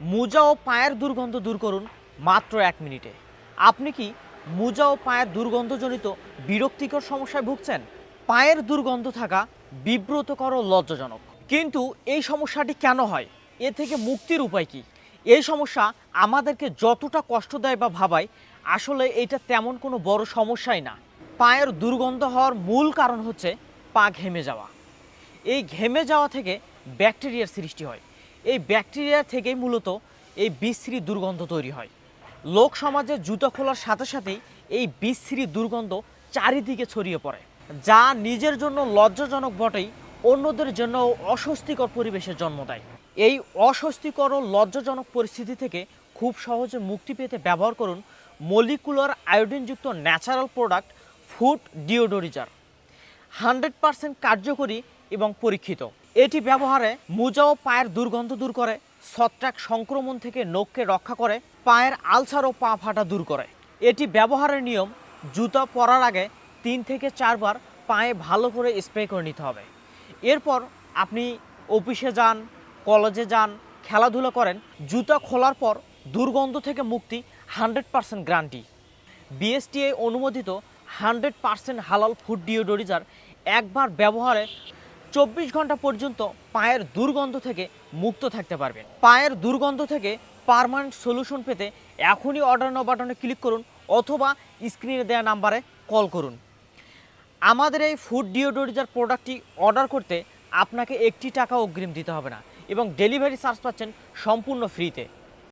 মোজা ও পায়ের দুর্গন্ধ দূর করুন মাত্র এক মিনিটে। আপনি কি মোজা ও পায়ের দুর্গন্ধজনিত বিরক্তিকর সমস্যায় ভুগছেন? পায়ের দুর্গন্ধ থাকা বিব্রতকর ও লজ্জাজনক। কিন্তু এই সমস্যাটি কেন হয়? এ থেকে মুক্তির উপায় কি? এই সমস্যা আমাদেরকে যতটা কষ্ট দেয় বা ভাবায়, আসলে এটা তেমন কোনো বড় সমস্যাই না। পায়ের দুর্গন্ধ হওয়ার মূল কারণ হচ্ছে পা ঘেমে যাওয়া। এই ঘেমে যাওয়া থেকে ব্যাকটেরিয়ার সৃষ্টি হয়। এই ব্যাকটেরিয়া থেকেই মূলত এই বিশ্রী দুর্গন্ধ তৈরি হয়। লোক সমাজে জুতো খোলার সাথে সাথেই এই বিশ্রী দুর্গন্ধ চারিদিকে ছড়িয়ে পড়ে, যা নিজের জন্য লজ্জাজনক বটেই, অন্যদের জন্য অস্বস্তিকর পরিবেশের জন্ম দেয়। এই অস্বস্তিকর ও লজ্জাজনক পরিস্থিতি থেকে খুব সহজে মুক্তি পেতে ব্যবহার করুন molecular আয়োডিনযুক্ত natural product food deodoriser. Hundred percent কার্যকরী এবং পরীক্ষিত। এটি ব্যবহারে মোজা ও পায়ের দুর্গন্ধ দূর করে, ছত্রাক সংক্রমণ থেকে নখকে রক্ষা করে, পায়ের আলসার ও পা ফাটা দূর করে। এটি ব্যবহারের নিয়ম, জুতা পরার আগে তিন থেকে চারবার পায়ে ভালো করে স্প্রে করে নিতে হবে। এরপর আপনি অফিসে যান, কলেজে যান, খেলাধুলা করেন, জুতা খোলার পর দুর্গন্ধ থেকে মুক্তি হান্ড্রেড পার্সেন্ট গ্যারান্টি। বিএসটিআই অনুমোদিত হান্ড্রেড পার্সেন্ট হালাল ফুড ডিওডোরিজার একবার ব্যবহারে চব্বিশ ঘণ্টা পর্যন্ত পায়ের দুর্গন্ধ থেকে মুক্ত থাকতে পারবেন। পায়ের দুর্গন্ধ থেকে পারমানেন্ট সলিউশন পেতে এখনই অর্ডার নাও বাটনে ক্লিক করুন অথবা স্ক্রিনে দেওয়া নাম্বারে কল করুন। আমাদের এই ফুড ডিওডোরিজার প্রোডাক্টটি অর্ডার করতে আপনাকে একটি টাকা অগ্রিম দিতে হবে না এবং ডেলিভারি চার্জ পাচ্ছেন সম্পূর্ণ ফ্রিতে